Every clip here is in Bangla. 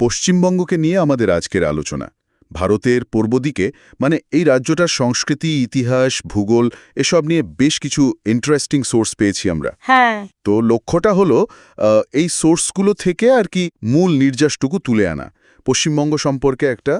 পশ্চিমবঙ্গকে নিয়ে আমাদের আজকের আলোচনা। ভারতের পূর্বদিকে মানে এই রাজ্যটার সংস্কৃতি ইতিহাস ভূগোল এসব নিয়ে বেশ কিছু ইন্টারেস্টিং সোর্স পেয়েছি আমরা। হ্যাঁ। তো লক্ষ্যটা হলো এই সোর্সগুলো থেকে আর কি মূল নির্যাসটুকু তুলে আনা। পশ্চিমবঙ্গ সম্পর্কে একটা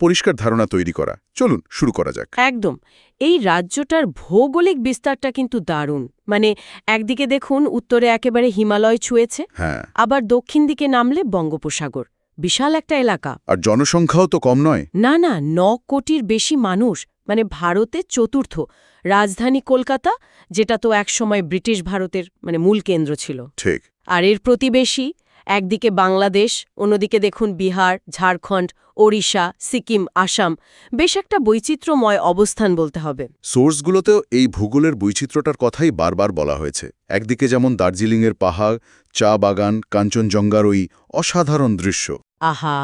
পরিষ্কার ধারণা তৈরি করা। চলুন শুরু করা যাক। একদম। এই রাজ্যটার ভৌগোলিক বিস্তারটা কিন্তু দারুণ। মানে একদিকে দেখুন উত্তরে একেবারে হিমালয় ছুঁয়েছে হ্যাঁ। আবার দক্ষিণ দিকে নামলে বঙ্গোপসাগর। বিশাল একটা এলাকা। আর জনসংখ্যাও তো কম নয়। না না ন কোটির বেশি মানুষ মানে ভারতে চতুর্থ। রাজধানী কলকাতা যেটা তো একসময় ব্রিটিশ ভারতের মানে মূল কেন্দ্র ছিল। ঠিক। আর এর প্রতিবেশী একদিকে বাংলাদেশ অন্যদিকে দেখুন বিহার ঝাড়খণ্ড ওড়িশা সিকিম আসাম। বেশ একটা বৈচিত্র্যময় অবস্থান বলতে হবে। সোর্সগুলোতেও এই ভূগোলের বৈচিত্র্যটার কথাই বারবার বলা হয়েছে। একদিকে যেমন দার্জিলিংয়ের পাহাড় চা বাগান কাঞ্চনজঙ্ঘার ওই অসাধারণ দৃশ্য। আহা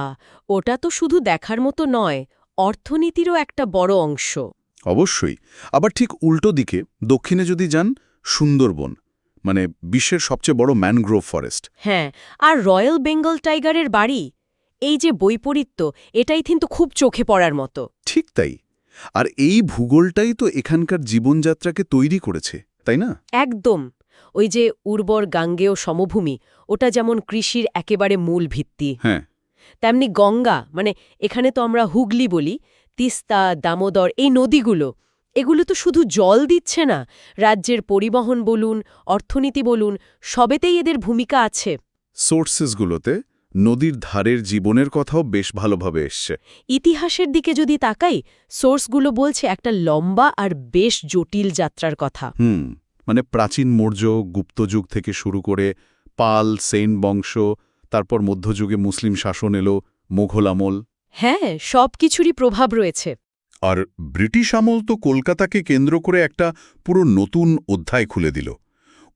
ওটা তো শুধু দেখার মতো নয় অর্থনীতিরও একটা বড় অংশ। অবশ্যই। আবার ঠিক উল্টো দিকে দক্ষিণে যদি যান সুন্দরবন। মানে বিশ্বের সবচেয়ে বড় ম্যানগ্রোভ ফরেস্ট। হ্যাঁ আর রয়্যাল বেঙ্গল টাইগারের বাড়ি এই যে বৈপরীত্য এটাই কিন্তু খুব চোখে পড়ার মতো। ঠিক তাই। আর এই ভূগোলটাই তো এখানকার জীবনযাত্রাকে তৈরি করেছে তাই না? একদম। ওই যে উর্বর গাঙ্গেয় সমভূমি ওটা যেমন কৃষির একেবারে মূল ভিত্তি। হ্যাঁ। তেমনি গঙ্গা মানে এখানে তো আমরা হুগলি বলি তিস্তা দামোদর এই নদীগুলো এগুলো তো শুধু জল দিচ্ছে না। রাজ্যের পরিবহন বলুন অর্থনীতি বলুন সবেতেই এদের ভূমিকা আছে। সোর্সেসগুলোতে নদীর ধারের জীবনের কথাও বেশ ভালোভাবে এসছে। ইতিহাসের দিকে যদি তাকাই সোর্সগুলো বলছে একটা লম্বা আর বেশ জটিল যাত্রার কথা। হুম মানে প্রাচীন মৌর্য গুপ্তযুগ থেকে শুরু করে পাল সেন বংশ তারপর মধ্যযুগে মুসলিম শাসন এলো মোঘল আমল। হ্যাঁ সব কিছুরই প্রভাব রয়েছে। আর ব্রিটিশ আমল তো কলকাতাকে কেন্দ্র করে একটা পুরো নতুন অধ্যায় খুলে দিল।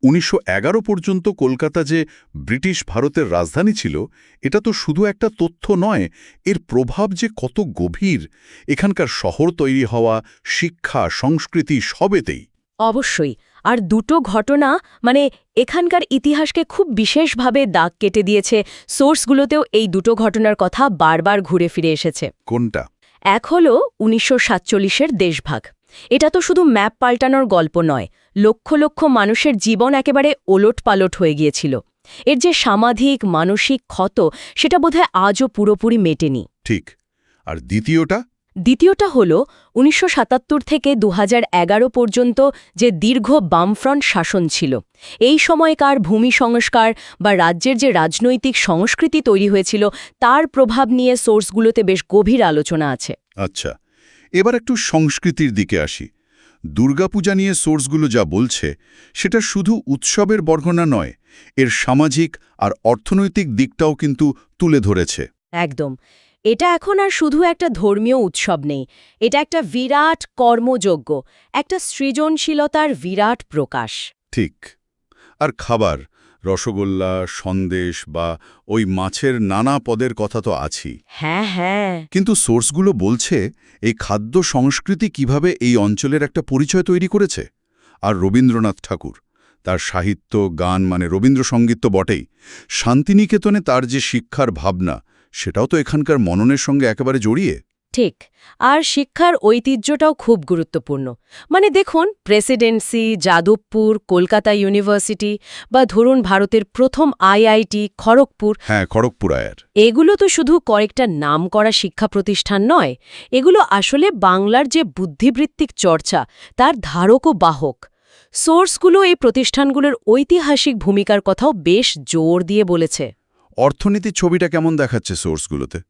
উনিশশো এগারো পর্যন্ত কলকাতা যে ব্রিটিশ ভারতের রাজধানী ছিল এটা তো শুধু একটা তথ্য নয় এর প্রভাব যে কত গভীর এখানকার শহর তৈরি হওয়া শিক্ষা সংস্কৃতি সবেতেই। অবশ্যই আর দুটো ঘটনা মানে এখানকার ইতিহাসকে খুব বিশেষভাবে দাগ কেটে দিয়েছে সোর্সগুলোতেও এই দুটো ঘটনার কথা বারবার ঘুরে ফিরে এসেছে। কোনটা? এক হল উনিশশো সাতচল্লিশের দেশভাগ। এটা তো শুধু ম্যাপ পাল্টানোর গল্প নয়, লক্ষ লক্ষ মানুষের জীবন একেবারে ওলট পালট হয়ে গিয়েছিল। এর যে সামাধিক, মানসিক ক্ষত, সেটা বোধহয় আজও পুরোপুরি মেটেনি। ঠিক। আর দ্বিতীয়টা? দ্বিতীয়টা হল উনিশশো সাতাত্তর থেকে দু হাজার এগারো পর্যন্ত যে দীর্ঘ বামফ্রন্ট শাসন ছিল। এই সময়কার ভূমি সংস্কার বা রাজ্যের যে রাজনৈতিক সংস্কৃতি তৈরি হয়েছিল তার প্রভাব নিয়ে সোর্সগুলোতে বেশ গভীর আলোচনা আছে। আচ্ছা এবার একটু সংস্কৃতির দিকে আসি। দুর্গাপূজা নিয়ে সোর্সগুলো যা বলছে সেটা শুধু উৎসবের বর্ণনা নয় এর সামাজিক আর অর্থনৈতিক দিকটাও কিন্তু তুলে ধরেছে। একদম। এটা এখন আর শুধু একটা ধর্মীয় উৎসব নেই। এটা একটা বিরাট কর্মযোগ্য একটা সৃজনশীলতার বিরাট প্রকাশ। ঠিক। আর খাবার রসগোল্লা সন্দেশ বা ওই মাছের নানা পদের কথা তো আছেই। হ্যাঁ হ্যাঁ। কিন্তু সোর্সগুলো বলছে এই খাদ্য সংস্কৃতি কীভাবে এই অঞ্চলের একটা পরিচয় তৈরি করেছে? আর রবীন্দ্রনাথ ঠাকুর তার সাহিত্য গান মানে রবীন্দ্রসঙ্গীত তো বটেই। শান্তিনিকেতনে তার যে শিক্ষার ভাবনা সেটাও তো এখানকার মননের সঙ্গে একেবারে জড়িয়ে। ঠিক আর শিক্ষার ঐতিহ্যটাও খুব গুরুত্বপূর্ণ। মানে দেখুন প্রেসিডেন্সি যাদবপুর কলকাতা ইউনিভার্সিটি বা ধরুন ভারতের প্রথম আইআইটি খড়গপুর। হ্যাঁ খড়গপুর আয়ার। এগুলো তো শুধু কয়েকটা নাম করা শিক্ষা প্রতিষ্ঠান নয় এগুলো আসলে বাংলার যে বুদ্ধিবৃত্তিক চর্চা তার ধারক ও বাহক। সোর্সগুলো এই প্রতিষ্ঠানগুলোর ঐতিহাসিক ভূমিকার কথাও বেশ জোর দিয়ে বলেছে। অর্থনীতির ছবিটা কেমন দেখাচ্ছে সোর্সগুলোতে?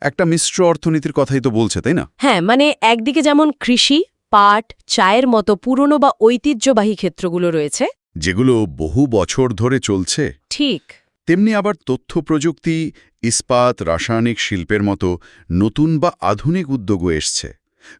একটা মিশ্র অর্থনীতির কথাই তো বলছে তাই না? হ্যাঁ মানে একদিকে যেমন কৃষি পাট চায়ের মতো পুরনো বা ঐতিহ্যবাহী ক্ষেত্রগুলো রয়েছে। যেগুলো বহু বছর ধরে চলছে। ঠিক। তেমনি আবার তথ্য প্রযুক্তি ইস্পাত রাসায়নিক শিল্পের মতো নতুন বা আধুনিক উদ্যোগও এসছে।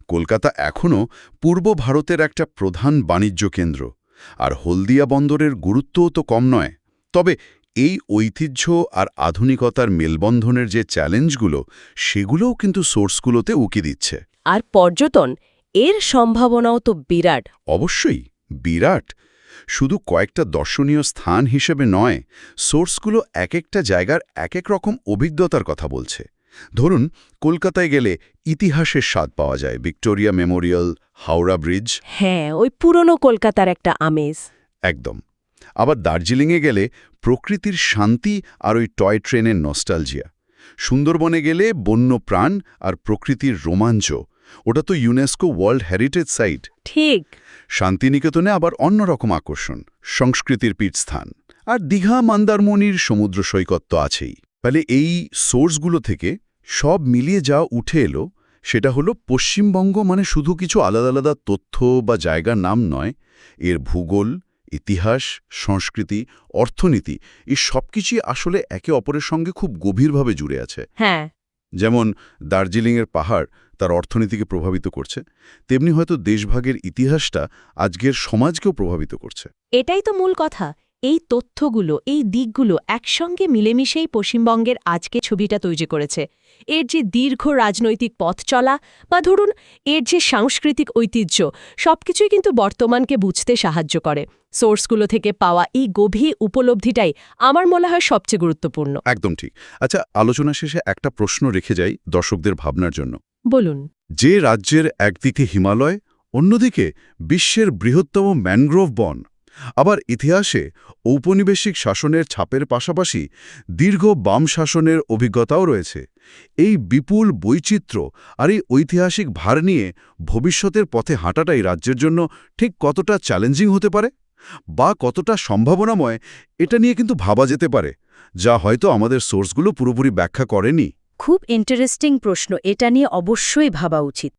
কলকাতা এখনও পূর্ব ভারতের একটা প্রধান বাণিজ্য কেন্দ্র। আর হলদিয়া বন্দরের গুরুত্বও তো কম নয়। তবে এই ঐতিহ্য আর আধুনিকতার মেলবন্ধনের যে চ্যালেঞ্জগুলো সেগুলোও কিন্তু সোর্সগুলোতে উকি দিচ্ছে। আর পর্যটন এর সম্ভাবনাও তো বিরাট। অবশ্যই বিরাট। শুধু কয়েকটা দর্শনীয় স্থান হিসেবে নয় সোর্সগুলো এক একটা জায়গার এক এক রকম অভিজ্ঞতার কথা বলছে। ধরুন কলকাতায় গেলে ইতিহাসের স্বাদ পাওয়া যায় ভিক্টোরিয়া মেমোরিয়াল হাওড়া ব্রিজ। হ্যাঁ ওই পুরনো কলকাতার একটা আমেজ। একদম। আবার দার্জিলিংয়ে গেলে প্রকৃতির শান্তি আর ওই টয় ট্রেনের নস্টালজিয়া। সুন্দরবনে গেলে বন্য প্রাণ আর প্রকৃতির রোমাঞ্চ। ওটা তো ইউনেস্কো ওয়ার্ল্ড হেরিটেজ সাইট। ঠিক। শান্তিনিকেতনে আবার অন্যরকম আকর্ষণ সংস্কৃতির পীঠস্থান। আর দীঘা মন্দারমণির সমুদ্র সৈকত তো আছেই। ফলে এই সোর্সগুলো থেকে সব মিলিয়ে যা উঠে এলো সেটা হলো পশ্চিমবঙ্গ মানে শুধু কিছু আলাদা আলাদা তথ্য বা জায়গার নাম নয় এর ভূগোল ইতিহাস সংস্কৃতি অর্থনীতি এই সবকিছুই আসলে একে অপরের সঙ্গে খুব গভীরভাবে জুড়ে আছে। হ্যাঁ। যেমন দার্জিলিংয়ের পাহাড় তার অর্থনীতিকে প্রভাবিত করছে তেমনি হয়তো দেশভাগের ইতিহাসটা আজকের সমাজকেও প্রভাবিত করছে। এটাই তো মূল কথা। এই তথ্যগুলো এই দিকগুলো একসঙ্গে মিলেমিশেই পশ্চিমবঙ্গের আজকে ছবিটা তৈরি করেছে। এর যে দীর্ঘ রাজনৈতিক পথ চলা বা ধরুন এর যে সাংস্কৃতিক ঐতিহ্য সবকিছুই কিন্তু বর্তমানকে বুঝতে সাহায্য করে। সোর্সগুলো থেকে পাওয়া এই গভীর উপলব্ধিটাই আমার মনে হয় সবচেয়ে গুরুত্বপূর্ণ। একদম ঠিক। আচ্ছা আলোচনা শেষে একটা প্রশ্ন রেখে যাই দর্শকদের ভাবনার জন্য। বলুন। যে রাজ্যের একদিকে হিমালয় অন্যদিকে বিশ্বের বৃহত্তম ম্যানগ্রোভ বন। আবার ইতিহাসে ঔপনিবেশিক শাসনের ছাপের পাশাপাশি দীর্ঘ বাম শাসনের অভিজ্ঞতাও রয়েছে। এই বিপুল বৈচিত্র্য আর এই ঐতিহাসিক ভার নিয়ে ভবিষ্যতের পথে হাঁটাটাই রাজ্যের জন্য ঠিক কতটা চ্যালেঞ্জিং হতে পারে? বা কতটা সম্ভাবনাময় এটা নিয়ে কিন্তু ভাবা যেতে পারে, যা হয়তো আমাদের সোর্সগুলো পুরোপুরি ব্যাখ্যা করেনি। খুব ইন্টারেস্টিং প্রশ্ন, এটা নিয়ে অবশ্যই ভাবা উচিত।